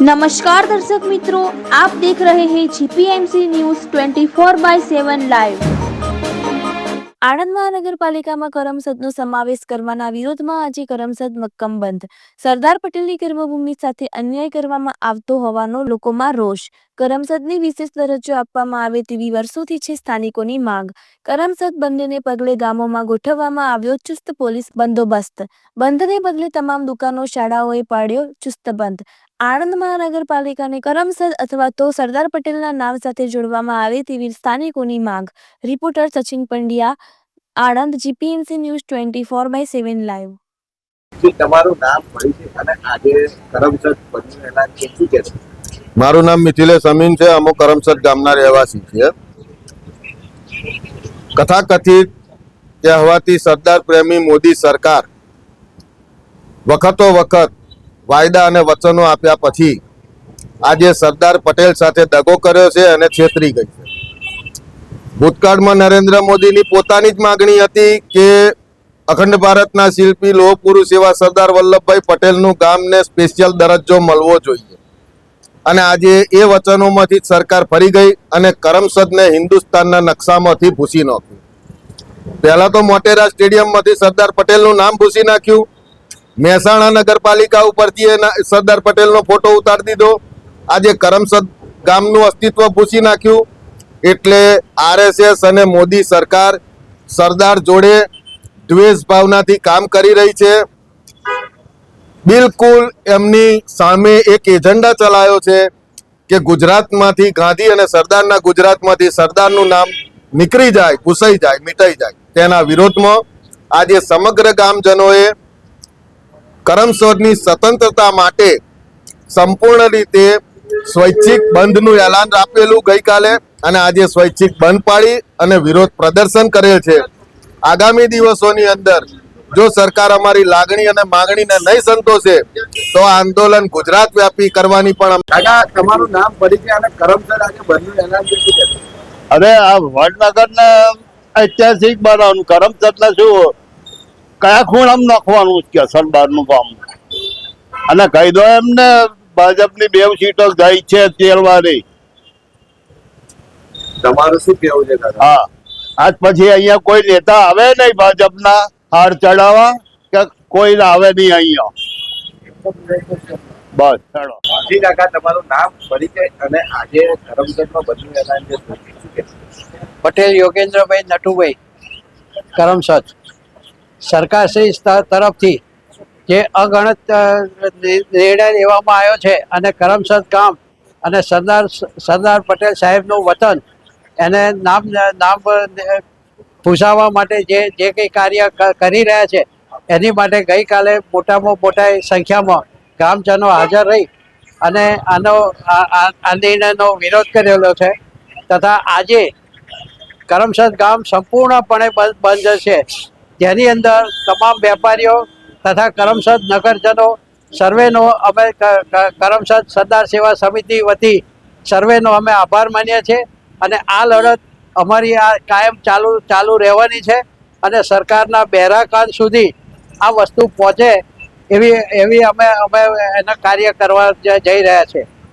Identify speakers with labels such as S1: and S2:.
S1: નમસ્કાર દર્શક મિત્રો આપ દેખ રહે હે GPMC news 24 by 7 live Anand મહાનગરપાલિકામાં કરમસદનો સમાવેશ કરવાના વિરોધમાં આજે કરમસદ મક્કમ બંધ. સરદાર પટેલની કર્મભૂમિ સાથે અન્યાય કરવામાં આવતો હોવાનો લોકોમાં રોષ. કરમસદની વિશેષ દરજ્જો આપવામાં આવે તેવી વર્ષોથી છે સ્થાનિકોની માંગ. કરમસદ બંધને પગલે ગામોમાં ગોઠવવામાં આવ્યો ચુસ્ત પોલીસ બંદોબસ્ત. બંધને પગલે તમામ દુકાનો, શાળાઓએ પાડ્યો ચુસ્ત બંધ. આણંદ મહાનગરપાલિકાને કરમસદ અથવા તો સરદાર પટેલના નામ સાથે જોડવામાં આવે તેવી સ્થાનિકોની માંગ. Reporter Sachin Pandya Anand GPMC news twenty four by seven live.
S2: તમારું નામ છે અને આજે કરમસદ બન્યું એના
S3: મારું નામ મિથિલેશ અમીન છે અમુક કરમસદ ગામના રહેવાસી છીએ. કથાકથિત કહેવાતી સરદાર પ્રેમી મોદી સરકાર વખતો વખત વાયદા અને વચનો આપ્યા પછી આજે સરદાર પટેલ સાથે દગો કર્યો છે અને છેતરી ગઈ છે. ભૂતકાળમાં નરેન્દ્ર મોદીની પોતાની જ માગણી હતી કે અખંડ ભારતના શિલ્પી લોહ પુરુષ એવા સરદાર વલ્લભભાઈ પટેલનું ગામને સ્પેશિયલ દરજ્જો મળવો જોઈએ. અને આજે એ વચનોમાંથી જ સરકાર ફરી ગઈ અને કરમસદને હિન્દુસ્તાનના નકશામાંથી ભૂસી નાખ્યું. પહેલાં તો મોટેરા સ્ટેડિયમમાંથી સરદાર પટેલનું નામ ભૂસી નાખ્યું. મહેસાણા નગરપાલિકા ઉપરથી એના સરદાર પટેલનો ફોટો ઉતારી દીધો. આજે કરમસદ ગામનું અસ્તિત્વ ભૂસી નાખ્યું. એટલે આરએસએસ અને મોદી સરકાર સરદાર જોડે દ્વેષ ભાવનાથી કામ કરી રહી છે. બિલકુલ એમની સામે એક એજન્ડા ચલાયો છે કે ગુજરાતમાંથી ગાંધી અને સરદારના ગુજરાતમાંથી સરદારનું નામ નીકળી જાય, ઘૂસાઈ જાય, મીટાઈ જાય. તેના વિરોધમાં આજે સમગ્ર ગામજનોએ કરમસદની સ્વતંત્રતા માટે સંપૂર્ણ રીતે સ્વૈચ્છિક બંધનું એલાન આપેલું ગઈકાલે અને આજે સ્વૈચ્છિક બંધ પાડી અને વિરોધ પ્રદર્શન કરેલ છે. આગામી દિવસોની અંદર જો સરકાર અમારી લાગણી અને માંગણીને નહીં સંતોષે તો આ આંદોલન ગુજરાત વ્યાપી કરવાની પણ અમ-
S2: તમારું નામ પડી છે અને કરમસદ આજે બંધનું એલાન
S4: અરે આ વડનગર ને ઐતિહાસિક બનાવવાનું કરમસદ ને શું? કયા ખૂણામાં નાખવાનું છે? કે સરદારનું કામ અને કહી દો એમને ભાજપની બે સીટો ગઈ છે તેલવાળી
S2: તમારું શું કેવું છે કાકા
S4: હા. આજ પછી અહીંયા કોઈ નેતા આવે નહીં ભાજપના હાર ચડાવવા? કે કોઈ આવે નહીં અહીંયા? બસ ચલો
S2: જી કાકા તમારું નામ મળી છે અને આજે ધરમગઢમાં બન્યું એના
S5: પટેલ યોગેન્દ્રભાઈ નટુભાઈ કરમસદ. સરકારશ્રી તરફથી જે અગણિત નિર્ણય લેવામાં આવ્યો છે અને કરમસદ ગામ અને સરદાર સરદાર પટેલ સાહેબનું વતન એને નામ નામ પૂછાવવા માટે જે જે કંઈ કાર્ય કરી રહ્યા છે, એની માટે ગઈકાલે મોટામાં મોટા સંખ્યામાં ગામજનો હાજર રહી અને આનો, આ- નિર્ણયનો વિરોધ કરેલો છે તથા આજે કરમસદ ગામ સંપૂર્ણપણે બંધ છે. જેની અંદર તમામ વેપારીઓ તથા કરમસદ નગરજનો, સર્વેનો અમે કરમસદ સરદાર સેવા સમિતિ વતી સર્વેનો અમે આભાર માનીએ છીએ અને આ લડત અમારી આ કાયમ ચાલુ ચાલુ રહેવાની છે અને સરકારના બહેરાકાન સુધી આ વસ્તુ પહોંચે એવી એવી અમે અમે એના કાર્ય કરવા જઈ રહ્યા છે